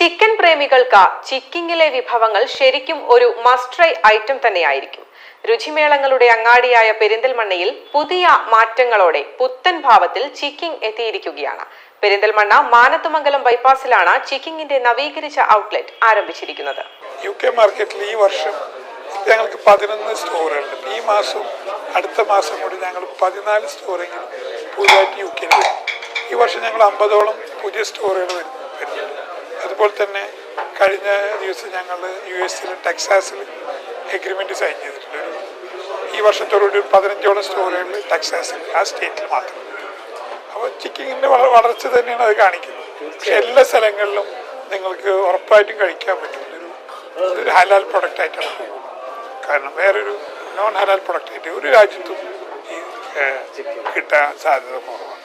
Chicken പ്രേമികൾക്ക് ചിക്കിങ്ങിലെ വിഭവങ്ങൾ ശരിക്കും ഒരു മസ്റ്റ് ഐറ്റം തന്നെയായിരിക്കും. രുചിമേളങ്ങളുടെ അങ്ങാടിയായ പെരിന്തൽമണ്ണയിൽ പുതിയ മാറ്റങ്ങളോടെ പുത്തൻ ഭാവത്തിൽ ചിക്കിംഗ് എത്തിയിരിക്കുകയാണ്. പെരിന്തൽമണ്ണ മാനത്തുമംഗലം ബൈപ്പാസിലാണ് ചിക്കിങ്ങിന്റെ നവീകരിച്ച ഔട്ട്ലെറ്റ് ആരംഭിച്ചിരിക്കുന്നത്. യു കെ മാർക്കറ്റിൽ ഈ വർഷം ഞങ്ങൾക്ക് പതിനൊന്ന് സ്റ്റോറുകളുണ്ട് ഈ മാസം അടുത്ത മാസം കൂടി ഞങ്ങൾ പതിനാല് സ്റ്റോറെങ്കിലും പുതുതായിട്ട് യു വരും. ഈ വർഷം ഞങ്ങൾ അമ്പതോളം പുതിയ സ്റ്റോറുകൾ വരും വരുന്നുണ്ട്. അതുപോലെ തന്നെ കഴിഞ്ഞ ദിവസം ഞങ്ങൾ യു എസിൽ ടെക്സാസിൽ എഗ്രിമെന്റ് സൈൻ ചെയ്തിട്ടുണ്ട്. ഒരു ഈ വർഷത്തോടുകൂടി ഒരു പതിനഞ്ചോളം സ്റ്റോറുകൾ ടെക്സാസിൽ ആ സ്റ്റേറ്റിൽ മാത്രം. അപ്പോൾ ചിക്കിങ്ങിന്റെ വളർച്ച തന്നെയാണ് അത് കാണിക്കുന്നത്. പക്ഷെ എല്ലാ സ്ഥലങ്ങളിലും നിങ്ങൾക്ക് ഉറപ്പായിട്ടും കഴിക്കാൻ പറ്റും ഒരു ഹലാൽ പ്രൊഡക്റ്റ് ആയിട്ടാണ്. കാരണം വേറൊരു നോൺ ഹലാൽ പ്രൊഡക്റ്റ് ആയിട്ട് ഒരു രാജ്യത്തും കിട്ടാൻ സാധ്യത കുറവാണ്.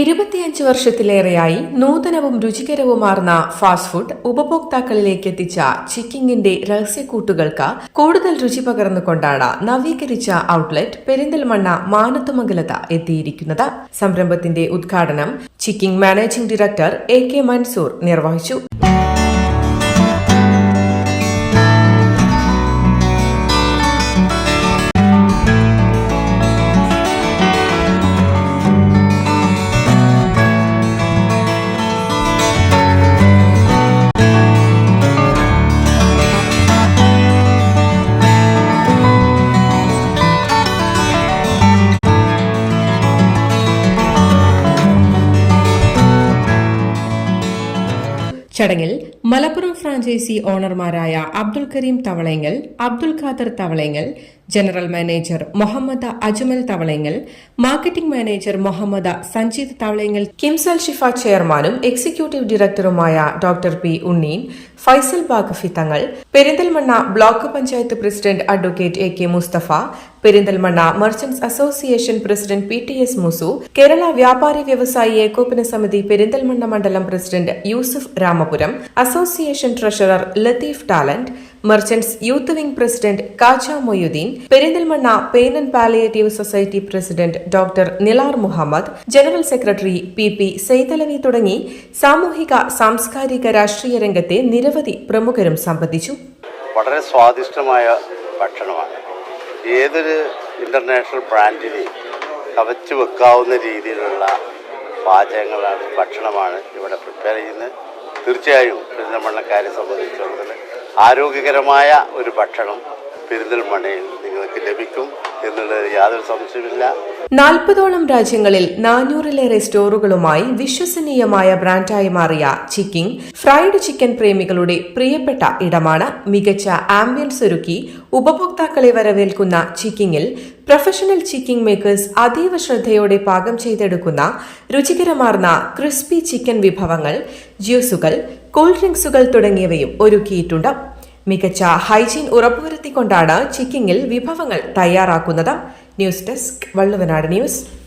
ഇരുപത്തിയഞ്ച് വർഷത്തിലേറെയായി നൂതനവും രുചികരവുമാർന്ന ഫാസ്റ്റ് ഫുഡ് ഉപഭോക്താക്കളിലേക്ക് എത്തിച്ച ചിക്കിങ്ങിന്റെ രഹസ്യക്കൂട്ടുകൾക്ക് കൂടുതൽ രുചി പകർന്നുകൊണ്ടാണ് നവീകരിച്ച ഔട്ട്ലെറ്റ് പെരിന്തൽമണ്ണ മാനത്തുമംഗലത്ത് എത്തിയിരിക്കുന്നത്. സംരംഭത്തിന്റെ ഉദ്ഘാടനം Chicking managing director A K Mansoor നിർവഹിച്ചു. ചടങ്ങിൽ Malappuram franchise ഓണർമാരായ Abdul Kareem Thavalayangal Abdul Khader Thavalayangal general manager Muhammad Ajmal Thavalangal marketing manager Muhammad Sanjeeth Thavalangal KIMS Al Shifa ചെയർമാനും എക്സിക്യൂട്ടീവ് ഡയറക്ടറുമായ doctor P Unneen Faisal Bafaqi Thangal Perinthalmanna block panchayat president advocate A K Musthafa Perinthalmanna merchants association president P T S Musu Kerala വ്യാപാരി വ്യവസായി ഏകോപന സമിതി പെരിന്തൽമണ്ണ മണ്ഡലം president Yusuf Ramapuram association treasurer Latheef talent merchants youth wing president Kaja Moideen Perinthalmanna pain and palliative society president doctor Nilar Muhammad general secretary P P Saithalavi തുടങ്ങി സാമൂഹിക സാംസ്കാരിക രാഷ്ട്രീയ രംഗത്തെ നിരവധി പ്രമുഖരും സംബന്ധിച്ചു. വളരെ സ്വാദിഷ്ടമായ ഭക്ഷണമാണ്. ഏതൊരു ഇന്റർനാഷണൽ ബ്രാൻഡിനെയും കവച്ചു വെക്കാവുന്ന രീതിയിലുള്ള പാചകങ്ങളാണ് ഭക്ഷണമാണ് ഇവിടെ പ്രിപ്പയർ ചെയ്യുന്നത്. തീർച്ചയായും പെരിന്തൽമണ്ണക്കാരെ സംബന്ധിച്ചിടത്തോളം ആരോഗ്യകരമായ ഒരു ഭക്ഷണം. പെരിന്തൽമണ്ണയിൽ നിങ്ങൾക്ക് ലഭിക്കും എന്നുള്ളത് യാതൊരു സംശയമില്ല നാൽപ്പതോളം രാജ്യങ്ങളിൽ നാനൂറിലേറെ സ്റ്റോറുകളുമായി വിശ്വസനീയമായ ബ്രാൻഡായി മാറിയ ചിക്കിംഗ് ഫ്രൈഡ് ചിക്കൻ പ്രേമികളുടെ പ്രിയപ്പെട്ട ഇടമാണ് മികച്ച ആംബിയൻസ് ഒരുക്കി ഉപഭോക്താക്കളെ വരവേൽക്കുന്ന ചിക്കിങ്ങിൽ പ്രൊഫഷണൽ ചിക്കിംഗ് മേക്കേഴ്സ് അതീവ ശ്രദ്ധയോടെ പാകം ചെയ്തെടുക്കുന്ന രുചികരമാർന്ന ക്രിസ്പി ചിക്കൻ വിഭവങ്ങൾ ജ്യൂസുകൾ കൂൾ ഡ്രിങ്ക്സുകൾ തുടങ്ങിയവയും ഒരുക്കിയിട്ടുണ്ട്. മികച്ച ഹൈജീൻ ഉറപ്പുവരുത്തിക്കൊണ്ടാണ് ചിക്കിങ്ങിൽ വിഭവങ്ങൾ തയ്യാറാക്കുന്നത്. News desk Valluvanad news.